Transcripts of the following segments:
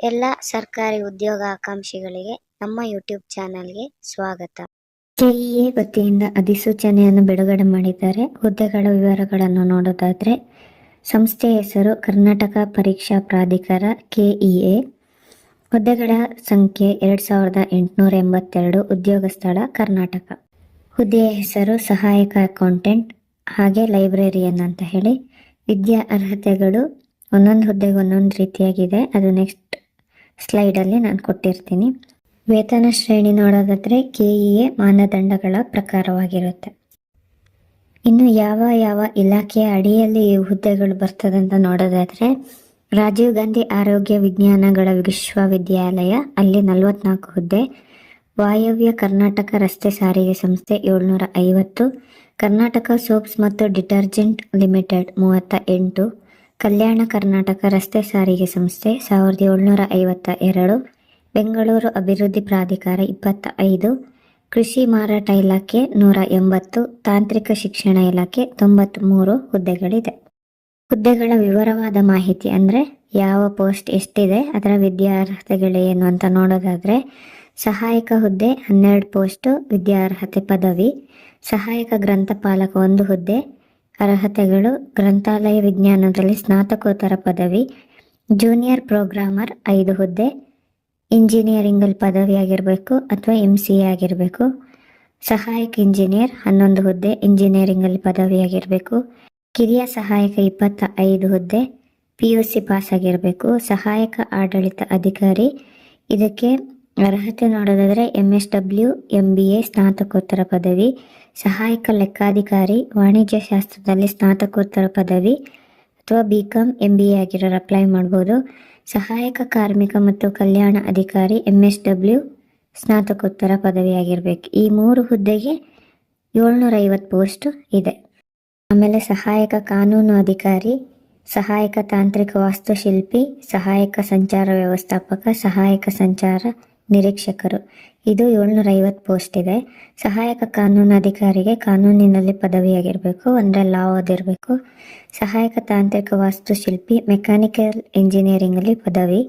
ಎಲ್ಲ ಸರ್ಕಾರಿ ಉದ್ಯೋಗ ಆಕಾಂಕ್ಷಿಗಳಿಗೆ ನಮ್ಮ ಯೂಟ್ಯೂಬ್ ಚಾನಲ್ಗೆ ಸ್ವಾಗತ. ಕೆಇಎ ವತಿಯಿಂದ ಅಧಿಸೂಚನೆಯನ್ನು ಬಿಡುಗಡೆ ಮಾಡಿದ್ದಾರೆ. ಹುದ್ದೆಗಳ ವಿವರಗಳನ್ನು ನೋಡೋದಾದರೆ ಸಂಸ್ಥೆಯ ಹೆಸರು ಕರ್ನಾಟಕ ಪರೀಕ್ಷಾ ಪ್ರಾಧಿಕಾರ ಕೆಇಎ. ಹುದ್ದೆಗಳ ಸಂಖ್ಯೆ ಎರಡು ಸಾವಿರದ ಎಂಟುನೂರ ಎಂಬತ್ತೆರಡು ಉದ್ಯೋಗ ಸ್ಥಳ ಕರ್ನಾಟಕ. ಹುದ್ದೆಯ ಹೆಸರು ಸಹಾಯಕ ಅಕೌಂಟೆಂಟ್ ಹಾಗೆ ಲೈಬ್ರರಿಯನ್ ಅಂತ ಹೇಳಿ. ವಿದ್ಯಾ ಅರ್ಹತೆಗಳು ಒಂದೊಂದು ಹುದ್ದೆಗೆ ಒಂದೊಂದು ರೀತಿಯಾಗಿದೆ. ಅದು ನೆಕ್ಸ್ಟ್ ಸ್ಲೈಡಲ್ಲಿ ನಾನು ಕೊಟ್ಟಿರ್ತೀನಿ. ವೇತನ ಶ್ರೇಣಿ ನೋಡೋದಾದರೆ ಕೆ ಇ ಎ ಮಾನದಂಡಗಳ ಪ್ರಕಾರವಾಗಿರುತ್ತೆ. ಇನ್ನು ಯಾವ ಯಾವ ಇಲಾಖೆಯ ಅಡಿಯಲ್ಲಿ ಈ ಹುದ್ದೆಗಳು ಅಂತ ನೋಡೋದಾದ್ರೆ, ರಾಜೀವ್ ಗಾಂಧಿ ಆರೋಗ್ಯ ವಿಜ್ಞಾನಗಳ ವಿಶ್ವವಿದ್ಯಾಲಯ, ಅಲ್ಲಿ ನಲವತ್ನಾಲ್ಕು ಹುದ್ದೆ, ವಾಯವ್ಯ ಕರ್ನಾಟಕ ರಸ್ತೆ ಸಾರಿಗೆ ಸಂಸ್ಥೆ ಏಳ್ನೂರ ಐವತ್ತು, ಕರ್ನಾಟಕ ಸೋಪ್ಸ್ ಮತ್ತು ಡಿಟರ್ಜೆಂಟ್ ಲಿಮಿಟೆಡ್ ಮೂವತ್ತ ಎಂಟು ಕಲ್ಯಾಣ ಕರ್ನಾಟಕ ರಸ್ತೆ ಸಾರಿಗೆ ಸಂಸ್ಥೆ ಸಾವಿರದ ಏಳ್ನೂರ ಐವತ್ತ ಎರಡು, ಬೆಂಗಳೂರು ಅಭಿವೃದ್ಧಿ ಪ್ರಾಧಿಕಾರ ಇಪ್ಪತ್ತ ಐದು ಕೃಷಿ ಮಾರಾಟ ಇಲಾಖೆ ನೂರ ಎಂಬತ್ತು, ತಾಂತ್ರಿಕ ಶಿಕ್ಷಣ ಇಲಾಖೆ ತೊಂಬತ್ತ್ಮೂರು ಹುದ್ದೆಗಳಿದೆ. ಹುದ್ದೆಗಳ ವಿವರವಾದ ಮಾಹಿತಿ ಅಂದರೆ ಯಾವ ಪೋಸ್ಟ್ ಎಷ್ಟಿದೆ, ಅದರ ವಿದ್ಯಾರ್ಹತೆಗಳೇನು ಅಂತ ನೋಡೋದಾದರೆ, ಸಹಾಯಕ ಹುದ್ದೆ ಹನ್ನೆರಡು ಪೋಸ್ಟು ವಿದ್ಯಾರ್ಹತೆ ಪದವಿ, ಸಹಾಯಕ ಗ್ರಂಥಪಾಲಕ ಒಂದು ಹುದ್ದೆ ಅರ್ಹತೆಗಳು ಗ್ರಂಥಾಲಯ ವಿಜ್ಞಾನದಲ್ಲಿ ಸ್ನಾತಕೋತ್ತರ ಪದವಿ, ಜೂನಿಯರ್ ಪ್ರೋಗ್ರಾಮರ್ ಐದು ಹುದ್ದೆ ಇಂಜಿನಿಯರಿಂಗಲ್ಲಿ ಪದವಿ ಆಗಿರಬೇಕು ಅಥವಾ ಎಂ ಸಿ ಎ ಆಗಿರಬೇಕು, ಸಹಾಯಕ ಇಂಜಿನಿಯರ್ ಹನ್ನೊಂದು ಹುದ್ದೆ ಇಂಜಿನಿಯರಿಂಗಲ್ಲಿ ಪದವಿ ಆಗಿರಬೇಕು, ಕಿರಿಯ ಸಹಾಯಕ ಇಪ್ಪತ್ತ ಐದು ಹುದ್ದೆ ಪಿ ಯು ಸಿ ಪಾಸ್ ಆಗಿರಬೇಕು, ಸಹಾಯಕ ಆಡಳಿತ ಅಧಿಕಾರಿ, ಇದಕ್ಕೆ ಅರ್ಹತೆ ನೋಡೋದಾದರೆ M S W M B A ಸ್ನಾತಕೋತ್ತರ ಪದವಿ, ಸಹಾಯಕ ಲೆಕ್ಕಾಧಿಕಾರಿ, ವಾಣಿಜ್ಯ ಶಾಸ್ತ್ರದಲ್ಲಿ ಸ್ನಾತಕೋತ್ತರ ಪದವಿ ಅಥವಾ B Com M B A ಆಗಿರೋರು ಅಪ್ಲೈ ಮಾಡ್ಬೋದು. ಸಹಾಯಕ ಕಾರ್ಮಿಕ ಮತ್ತು ಕಲ್ಯಾಣ ಅಧಿಕಾರಿ ಎಂ ಎಸ್ ಡಬ್ಲ್ಯೂ ಸ್ನಾತಕೋತ್ತರ ಪದವಿಯಾಗಿರ್ಬೇಕು ಈ ಮೂರು ಹುದ್ದೆಗೆ ಏಳ್ನೂರ ಐವತ್ತು ಪೋಸ್ಟು ಇದೆ. ಆಮೇಲೆ ಸಹಾಯಕ ಕಾನೂನು ಅಧಿಕಾರಿ, ಸಹಾಯಕ ತಾಂತ್ರಿಕ ವಾಸ್ತುಶಿಲ್ಪಿ, ಸಹಾಯಕ ಸಂಚಾರ ವ್ಯವಸ್ಥಾಪಕ, ಸಹಾಯಕ ಸಂಚಾರ ನಿರೀಕ್ಷಕರು. ಇದು ಏಳ್ನೂರ ಐವತ್ತು ಪೋಸ್ಟ್ ಇದೆ. ಸಹಾಯಕ ಕಾನೂನು ಅಧಿಕಾರಿಗೆ ಕಾನೂನಿನಲ್ಲಿ ಪದವಿಯಾಗಿರಬೇಕು, ಅಂದರೆ ಲಾ ಓದಿರಬೇಕು. ಸಹಾಯಕ ತಾಂತ್ರಿಕ ವಾಸ್ತುಶಿಲ್ಪಿ ಮೆಕ್ಯಾನಿಕಲ್ ಇಂಜಿನಿಯರಿಂಗಲ್ಲಿ ಪದವಿ.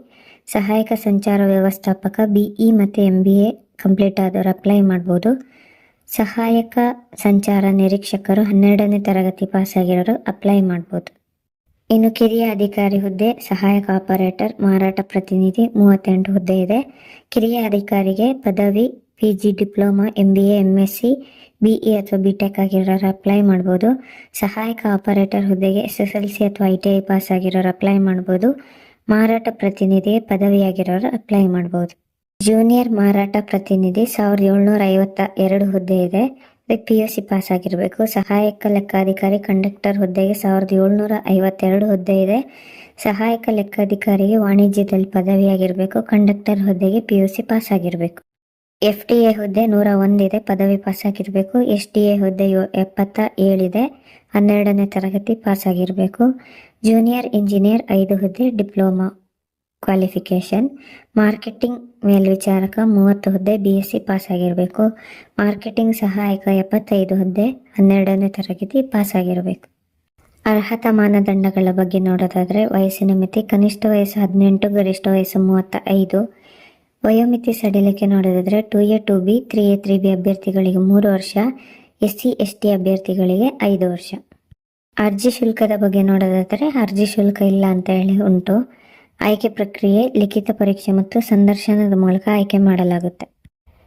ಸಹಾಯಕ ಸಂಚಾರ ವ್ಯವಸ್ಥಾಪಕ ಬಿ ಇ ಮತ್ತು ಎಂ ಬಿ ಎ ಕಂಪ್ಲೀಟ್ ಆದವರು ಅಪ್ಲೈ ಮಾಡ್ಬೋದು. ಸಹಾಯಕ ಸಂಚಾರ ನಿರೀಕ್ಷಕರು ಹನ್ನೆರಡನೇ ತರಗತಿ ಪಾಸಾಗಿರೋರು ಅಪ್ಲೈ ಮಾಡ್ಬೋದು. ಇನ್ನು ಕಿರಿಯ ಅಧಿಕಾರಿ ಹುದ್ದೆ, ಸಹಾಯಕ ಆಪರೇಟರ್, ಮಾರಾಟ ಪ್ರತಿನಿಧಿ ಮೂವತ್ತೆಂಟು ಹುದ್ದೆ ಇದೆ. ಕಿರಿಯ ಅಧಿಕಾರಿಗೆ ಪದವಿ, P G diploma, M B A M S C B E ಅಥವಾ ಬಿ ಟೆಕ್ ಆಗಿರೋರು ಅಪ್ಲೈ ಮಾಡ್ಬೋದು. ಸಹಾಯಕ ಆಪರೇಟರ್ ಹುದ್ದೆಗೆ ಎಸ್ ಎಸ್ ಎಲ್ ಸಿ ಅಥವಾ ಐ ಟಿ ಐ ಪಾಸ್ ಆಗಿರೋರು ಅಪ್ಲೈ ಮಾಡ್ಬೋದು. ಮಾರಾಟ ಪ್ರತಿನಿಧಿಗೆ ಪದವಿಯಾಗಿರೋರು ಅಪ್ಲೈ ಮಾಡ್ಬೋದು. ಜೂನಿಯರ್ ಮಾರಾಟ ಪ್ರತಿನಿಧಿ ಸಾವಿರದ ಏಳ್ನೂರ ಐವತ್ತ ಎರಡು ಹುದ್ದೆ ಇದೆ. ಇದಕ್ಕೆ ಪಿ ಯು ಸಿ ಪಾಸ್ ಆಗಿರಬೇಕು ಸಹಾಯಕ ಲೆಕ್ಕಾಧಿಕಾರಿ ಕಂಡಕ್ಟರ್ ಹುದ್ದೆಗೆ ಸಾವಿರದ ಏಳ್ನೂರ ಐವತ್ತೆರಡು ಹುದ್ದೆ ಇದೆ. ಸಹಾಯಕ ಲೆಕ್ಕಾಧಿಕಾರಿಗೆ ವಾಣಿಜ್ಯದಲ್ಲಿ ಪದವಿಯಾಗಿರಬೇಕು. ಕಂಡಕ್ಟರ್ ಹುದ್ದೆಗೆ ಪಿ ಯು ಸಿ ಪಾಸ್ ಆಗಿರಬೇಕು ಎಫ್ ಟಿ ಎ ಹುದ್ದೆ ನೂರ ಒಂದಿದೆ ಪದವಿ ಪಾಸ್ ಆಗಿರಬೇಕು ಎಸ್ ಟಿ ಎ ಹುದ್ದೆ ಎಪ್ಪತ್ತ ಏಳಿದೆ ಹನ್ನೆರಡನೇ ತರಗತಿ ಪಾಸ್ ಆಗಿರಬೇಕು ಜೂನಿಯರ್ ಇಂಜಿನಿಯರ್ ಐದು ಹುದ್ದೆ, ಡಿಪ್ಲೊಮಾ. ಕ್ವಾಲಿಫಿಕೇಷನ್ ಮಾರ್ಕೆಟಿಂಗ್ ಮೇಲ್ವಿಚಾರಕ, ಮೂವತ್ತು ಹುದ್ದೆ ಬಿ ಎಸ್ ಸಿ ಪಾಸ್ ಆಗಿರಬೇಕು ಮಾರ್ಕೆಟಿಂಗ್ ಸಹಾಯಕ, ಎಪ್ಪತ್ತೈದು ಹುದ್ದೆ, ಹನ್ನೆರಡನೇ ತರಗತಿ ಪಾಸ್ ಆಗಿರಬೇಕು ಅರ್ಹತಾ ಮಾನದಂಡಗಳ ಬಗ್ಗೆ ನೋಡೋದಾದರೆ, ವಯಸ್ಸಿನ ಮಿತಿ, ಕನಿಷ್ಠ ವಯಸ್ಸು ಹದಿನೆಂಟು, ಗರಿಷ್ಠ ವಯಸ್ಸು ಮೂವತ್ತ ಐದು ವಯೋಮಿತಿ ಸಡಿಲಿಕೆ ನೋಡೋದಾದರೆ two A two B three A three B ಅಭ್ಯರ್ಥಿಗಳಿಗೆ ಮೂರು ವರ್ಷ ಎಸ್ ಸಿ ಎಸ್ ಟಿ ಅಭ್ಯರ್ಥಿಗಳಿಗೆ ಐದು ವರ್ಷ. ಅರ್ಜಿ ಶುಲ್ಕದ ಬಗ್ಗೆ ನೋಡೋದಾದರೆ, ಅರ್ಜಿ ಶುಲ್ಕ ಇಲ್ಲ ಅಂತ ಹೇಳಿ ಉಂಟು. ಆಯ್ಕೆ ಪ್ರಕ್ರಿಯೆ, ಲಿಖಿತ ಪರೀಕ್ಷೆ ಮತ್ತು ಸಂದರ್ಶನದ ಮೂಲಕ ಆಯ್ಕೆ ಮಾಡಲಾಗುತ್ತೆ.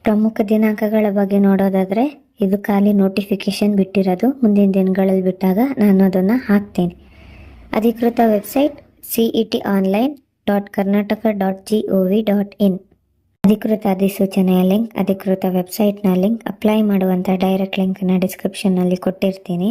ಪ್ರಮುಖ ದಿನಾಂಕಗಳ ಬಗ್ಗೆ ನೋಡೋದಾದರೆ, ಇದು ಖಾಲಿ ನೋಟಿಫಿಕೇಶನ್ ಬಿಟ್ಟಿರೋದು. ಮುಂದಿನ ದಿನಗಳಲ್ಲಿ ಬಿಟ್ಟಾಗ ನಾನು ಅದನ್ನು ಹಾಕ್ತೀನಿ. ಅಧಿಕೃತ website C E T online dot Karnataka dot G O V dot in ಅಧಿಕೃತ ಅಧಿಸೂಚನೆಯ ಲಿಂಕ್, ಅಧಿಕೃತ ವೆಬ್ಸೈಟ್ನ ಲಿಂಕ್ ಅಪ್ಲೈ ಮಾಡುವಂಥ ಡೈರೆಕ್ಟ್ ಲಿಂಕ್ನ ಡಿಸ್ಕ್ರಿಪ್ಷನ್ನಲ್ಲಿ ಕೊಟ್ಟಿರ್ತೀನಿ.